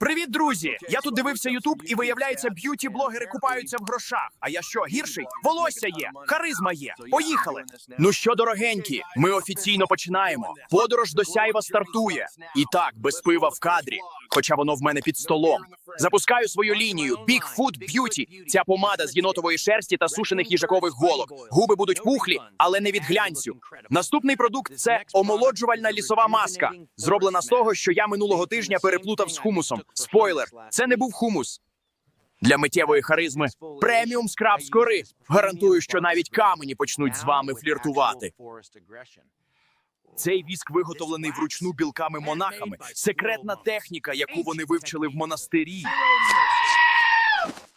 Привіт, друзі! Я тут дивився Ютуб і виявляється, б'юті-блогери купаються в грошах. А я що, гірший? Волосся є, харизма є. Поїхали. Ну що, дорогенькі, ми офіційно починаємо. Подорож до сяйва стартує. І так, без пива в кадрі, хоча воно в мене під столом. Запускаю свою лінію Bigfoot Beauty. Ця помада з єнотової шерсті та сушених їжакових голок. Губи будуть пухлі, але не від глянцю. Наступний продукт це омолоджувальна лісова маска, зроблена з того, що я минулого тижня переплутав з хумусом. Спойлер, це не був хумус. Для миттєвої харизми преміум скраб з кори. Гарантую, що навіть камені почнуть з вами фліртувати. Цей віск виготовлений вручну білками-монахами. Секретна техніка, яку вони вивчили в монастирі.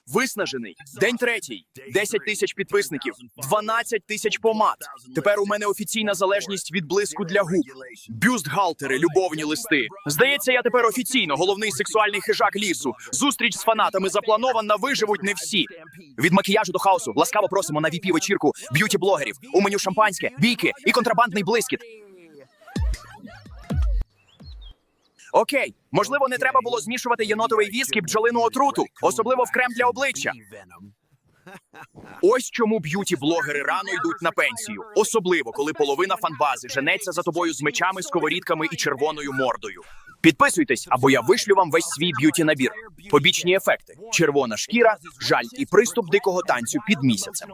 Виснажений. День третій. 10 тисяч підписників, 12 тисяч помад. Тепер у мене офіційна залежність від блиску для губ. Бюстгальтери, любовні листи. Здається, я тепер офіційно головний сексуальний хижак лісу. Зустріч з фанатами запланована, виживуть не всі. Від макіяжу до хаосу ласкаво просимо на vp вечірку б'юті-блогерів. У меню шампанське, бійки і контрабандний блискіт. Окей, можливо, не треба було змішувати єнотовий віск і бджолину отруту, особливо в крем для обличчя. Ось чому б'юті-блогери рано йдуть на пенсію, особливо коли половина фанбази женеться за тобою з мечами, сковорідками і червоною мордою. Підписуйтесь, або я вишлю вам весь свій б'юті набір. Побічні ефекти: червона шкіра, жаль і приступ дикого танцю під місяцем.